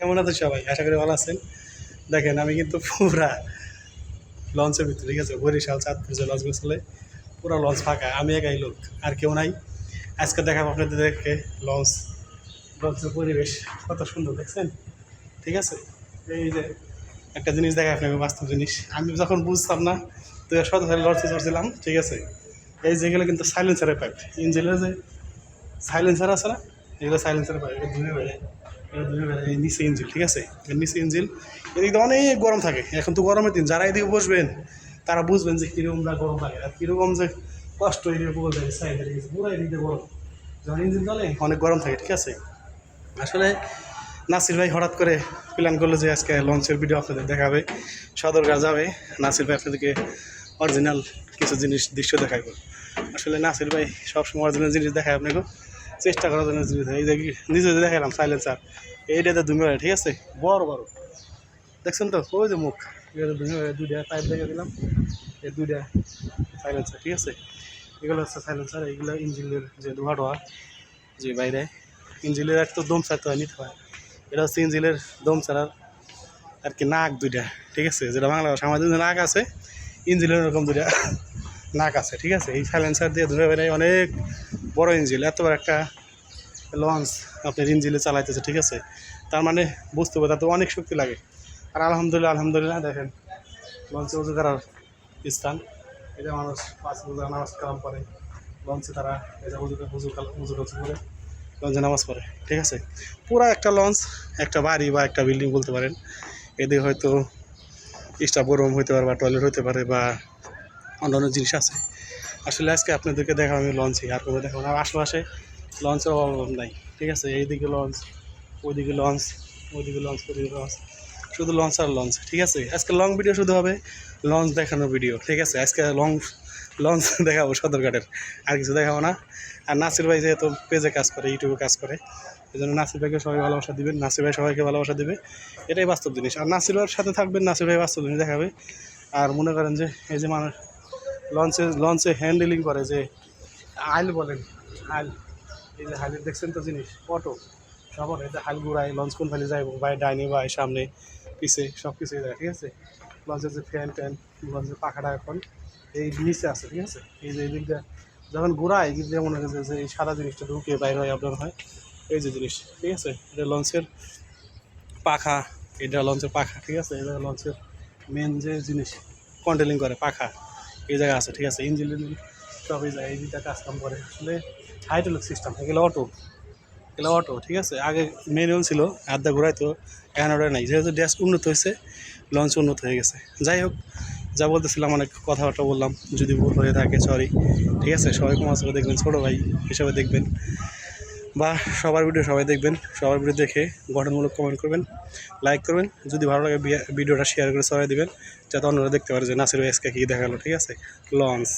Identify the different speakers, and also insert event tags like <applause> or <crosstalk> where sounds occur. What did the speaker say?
Speaker 1: কেমন আছেন সবাই? আশা করি ভালো আছেন। দেখেন, আমি কিন্তু পুরা লঞ্চের ভিতরে, ঠিক আছে? বরিশাল, চাঁদপুর যে লঞ্চগুলো চলে, পুরো লঞ্চ ফাঁকা। আমি একাই লোক, আর কেউ নাই। আজকে দেখাবো আপনাদের দেখে লঞ্চ, লঞ্চের পরিবেশ। কত সুন্দর, দেখছেন? ঠিক আছে? এই যে একটা জিনিস দেখায় আপনাকে, বাস্তব জিনিস। আমি যখন বুঝতাম না, তো শত সালে লঞ্চে চড়ছিলাম, ঠিক আছে? এই যেগুলো কিন্তু সাইলেন্সারের পাইপ ইঞ্জিনের যে সাইলেন্সার আছে না? এগুলো সাইলেন্সারের পাইপ ধুয়ে বেড়ে নিচে ইঞ্জিল ঠিক আছে? নিচে ইঞ্জিল এদিকে তো অনেক গরম থাকে। এখন তো গরমের দিন। যারা এদিকে বসবেন, তারা বুঝবেন যে কীরকমটা গরম লাগে। আর কীরকম যে কষ্ট এদিকে বল যায় সাইডে পুরো এদিকে গরম। যখন ইঞ্জিন চলে, অনেক গরম থাকে, ঠিক আছে? আসলে নাসির ভাই হঠাৎ করে প্ল্যান করল যে আজকে লঞ্চের ভিডিও আপনাদের দেখাবে। সদরকার যাবে। নাসির ভাই আপনাদেরকে অরিজিনাল কিছু জিনিস, দৃশ্য দেখাবো আসলে নাসির ভাই সবসময় অরিজিনাল জিনিস দেখায় আপনাকে। চেষ্টা করার জন্য জিনিস এই যে নিজে দেখালাম সাইলেন্সার এইটাতে দুমি ঠিক আছে? বড় বড়। দেখছেন তো? ওই যে মুখ। এগুলো দুমি দুইটা পাইপ দেখে দিলাম। এই দুইটা সাইলেন্সার ঠিক আছে? এগুলো হচ্ছে সাইলেন্সার এইগুলো ইঞ্জিনের যে ধোয়া টোয়া যে বাইরে। ইঞ্জিনের এক তো দম ছাড়তে হয় নিতে হয়। এটা হচ্ছে ইঞ্জিনের দম ছাড়ার আর কি নাক দুইটা ঠিক আছে? যেটা বাংলা ভাষা আমাদের নাক আছে ইঞ্জিনের এরকম দুইটা নাক আছে ঠিক আছে? এই সাইলেন্সার দিয়ে ধরে বেড়াই অনেক বড় ইঞ্জিল এত বড় একটা লঞ্চ আপনার ইঞ্জিলে চালাইতেছে, ঠিক আছে? তার মানে বুঝতে হবে তাতে অনেক শক্তি লাগে। আর আলহামদুলিল্লাহ আলহামদুলিল্লাহ, দেখেন লঞ্চে উজু করার স্থান। এটা মানুষ পাঁচ রোজা নামাজ কালাম করে লঞ্চে তারা এটা উজু উজু উজু টুজু করে লঞ্চে নামাজ পড়ে, ঠিক আছে? পুরো একটা লঞ্চ একটা বাড়ি বা একটা বিল্ডিং বলতে পারেন। এদিকে হয়তো স্টাফ রুম হতে পারে বা টয়লেট হতে পারে বা অন্যান্য জিনিস আছে। আসলে আজকে আপনাদেরকে দেখা আমি লঞ্চে আর কোনো দেখাবো না। আশেপাশে লঞ্চের অভাব নাই, ঠিক আছে? এইদিকে লঞ্চ ওইদিকে লঞ্চ ওইদিকে লঞ্চ ওইদিকে লঞ্চ শুধু লঞ্চ আর লঞ্চ ঠিক আছে? আজকে লং ভিডিও শুধু হবে লঞ্চ দেখানোর ভিডিও ঠিক আছে? আজকে লং লঞ্চ <laughs> দেখাবো সদরঘাটের। আর কিছু দেখাবো না। আর নাসির ভাই যেহেতু পেজে কাজ করে, ইউটিউবে কাজ করে এই জন্য নাসির ভাইকে সবাই ভালোবাসা দিবেন, নাসির ভাই সবাইকে ভালোবাসা দিবে। এটাই বাস্তব জিনিস। আর নাসির ভাইয়ের সাথে থাকবেন, নাসির ভাই বাস্তব জিনিস দেখাবে। আর মনে করেন যে এই যে মানুষ লঞ্চে লঞ্চে হ্যান্ডেলিং করে যে আইল বলেন আইল এই যে হাইলের দেখছেন তো জিনিস? অটো। এই যে হাইল ঘুরায়, লঞ্চ কোন ফেলে যায়? বাই ডাইনে বাই সামনে, পিছে, সব কিছুই যায়, ঠিক আছে? লঞ্চের যে ফ্যান ট্যান, লঞ্চের পাখাটা এখন এই নিচে আছে, ঠিক আছে? এই যে এই দিকটা যখন ঘুরায় দিয়ে মনে হচ্ছে যে এই সাদা জিনিসটা ঢুকে বাইরে হয়, আপনার হয়। এই যে জিনিস, ঠিক আছে? এটা লঞ্চের পাখা, এটা লঞ্চের পাখা, ঠিক আছে? এটা লঞ্চের মেন যে জিনিস কন্ট্রোলিং করে, পাখা। এই জায়গা আছে, ঠিক আছে? ইঞ্জিনিয়ারিং সব এই জায়গায়, এই দুইটা কাজ কাম করে। আসলে হাইড্রোলিক সিস্টেম এগুলো অটো এগুলো অটো ঠিক আছে? আগে ম্যানুয়াল ছিল, আড্ডা ঘুরাইতো, এখন ওটা নাই। যেহেতু ড্যাশ উন্নত হয়েছে লঞ্চ উন্নত হয়ে গেছে। যাই হোক, যা বলতেছিলাম, অনেক কথাবার্তা বললাম, যদি ভুল হয়ে থাকে সরি ঠিক আছে? সবাই কমাস করে দেখবেন, ছোটো ভাই হিসাবে দেখবেন। বা সবার ভিডিও সবাই দেখবেন, সবার ভিডিও দেখে গঠনমূলক কমেন্ট করবেন লাইক করবেন, যদি ভালো লাগে ভিডিওটা শেয়ার করে সবাই দেবেন, যাতে অন্যরা দেখতে পারে যে নাসির ভাই আজকে কী দেখাল, ঠিক আছে? লঞ্চ।